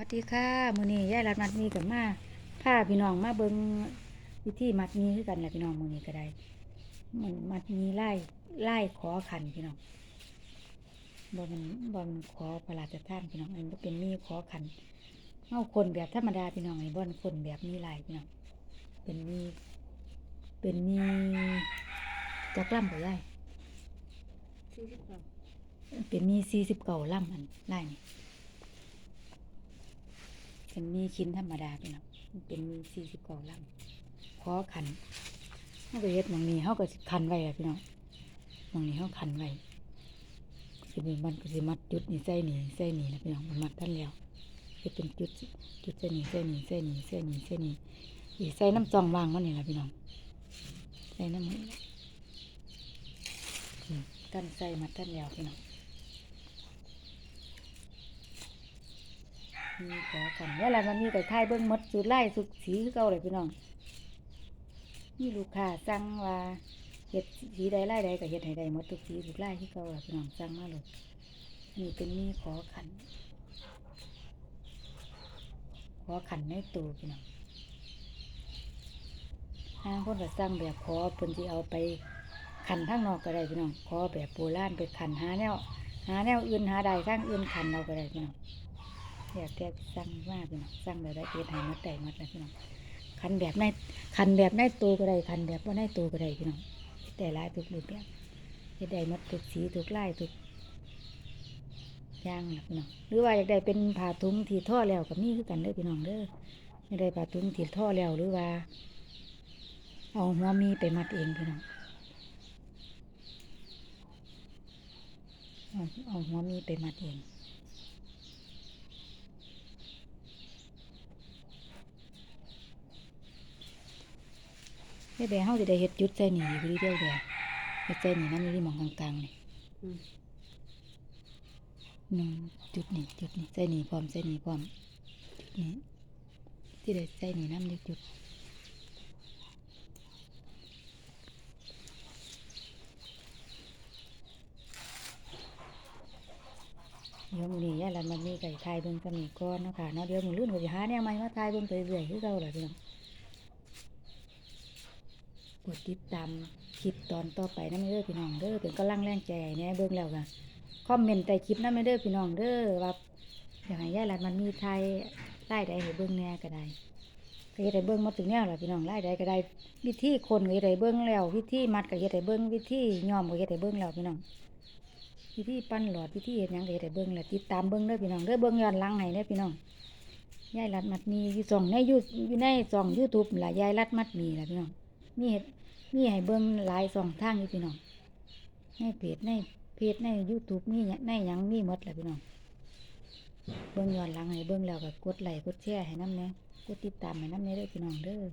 วัสดีค่ะมือนี้ยายรัดมัดมีกับมาพาพี่น้องมาเบิ่งวิธีมัดมีคือกันแหละพี่น้องมือนี้ก็ได้มันมัดมีไล่ไล่ขอขันพี่น้องบ่มันบ่มันขอประหลาดจะท่านพี่น้องอันนี้เป็นมีขอขันเฮาคนแบบธรรมดาพี่น้องไอ้บ่นคนแบบมีลายพี่น้องเป็นมีเป็นมีจักล่ำบ่ยายสี่เป็นมีสี่สิบเก้าล่ำอันไล่นี่ เป็นมีชิ้นธรรมดาพี่น้องมันเป็นมีสี่สิบเก้าล่ำขอขันเขาก็เฮ็ดมองนี้เขาก็สิขันไว้อะพี่น้องมองนี้เขาขันไว้สิมีมันก็สิมัดจุดนี่ใส่นี่ใส่นี่นะพี่น้องมันมัดท่านแล้วเฮ็ดเป็นจุดจุดใส่นี่ใส่นี่ใส่นี่ใส่นี่ใส่นี่อีใส่น้ำจองวางมันนี่ละพี่น้องใส่น้ำมันกันใส่มัดท่านแล้วพี่น้อง มีขอกันเวลามันมีแต่ท้ายเบิ้งมดสุดไล่สุดสีเก่าเลยพี่น้องมีลูกค้าสั่งว่าเห็ดสีใดไล่ใดก็เห็ดให้ใดมดทุกสีทุกไล่ที่เก่าเลยพี่น้องสั่งมาเลยนี่เป็นมีขอขัน ขอขันในตัวพี่น้องห้างคนก็สั่งแบบขอเพิ่นที่เอาไปขันข้างนอกก็ได้พี่น้องขอแบบโบราณไปขันหาแนวหาแนวอื่นหาใดข้างอื่นขันเอาก็ได้พี่น้อง อยากแต่สั่งว่าพี่น้องสั่งแบบได้เฮ็ดให้มัดได้มัดนะพี่น้องคันแบบในคันแบบในตัวก็ได้คันแบบว่าในตัวก็ได้พี่น้องแต่หลายทุกรูปแบบเฮ็ดได้มัดทุกสีทุกลายทุกย่างนะพี่น้องหรือว่าอยากได้เป็นผ้าถุงที่ท่อแล้วกับนี่คือกันเด้อพี่น้องเด้ออยากได้ผ้าถุงที่ท่อแล้วหรือว่า เอาหัวมีไปมัดเองพี่น้องเอาหัวมีไปมัดเอง เฮ็ดแบบเฮาสิได้เฮ็ดจุดใส่นี่อยู่เดียวเดียวเฮ็ดใส่นี่นำอยู่ที่หม่องกลางๆนี่อืมหนึ่งจุดนี่จุดนี่ใส่นี่พร้อมใส่นี่พร้อมจุดนี้ที่ได้ใส่นี่นำอยู่จุดเดี๋ยวมื้อนี้ยายลันมันมีไก่ทายเบิ่งกันนี่ก่อนเนาะค่ะเนาะเดี๋ยวมื้ออื่นก็สิหาแนวใหม่มาทายเบิ่งไปเรื่อยคือเก่าแหละพี่น้อง กดติดตามคลิปตอนต่อไปนะไม่เด้อพี่น้องเด้อเป็นกำลังแรงใจให้แน่เบิ่งแล้วกันคอมเมนต์ใต้คลิปนะไม่เด้อพี่น้องเด้อว่าอยากให้ยายรัดมันมีไทยไล่ใดให้เบิ่งแน่ก็ได้ก็เฮ็ดให้เบิ่งมาถึงแนวล่ะพี่น้องไล่ใดก็ได้วิธีคนก็เฮ็ดให้เบิ่งแล้ว วิธีมัดก็เฮ็ดให้เบิ่งวิธีย้อมก็เฮ็ดให้เบิ่งแล้วพี่น้องวิธีปั้นหลอดวิธีเฮ็ดหยังก็เฮ็ดให้เบิ่งแล้วติดตามเบิ่งเด้อพี่น้องเด้อเบิ่งย้อนหลังให้เด้อพี่น้องยายรัดมัดมีอยู่ช่องในยูอยู่ในช่อง YouTube ล่ะยายรัดมัดมีล่ะพี่น้อง มีเฮ็ดมีให้เบิ่งหลายสองทางอยู่พี่น้องในเพจในเพจในยูทูบมีหยังในยังมีหมดแหละพี่น้องเบิ่งย้อนหลังให้เบิ่งแล้วก็กดไลค์กดแชร์ให้น้ำเนี้ยกดติดตามให้น้ำเนี้ยด้อพี่น้องเด้อ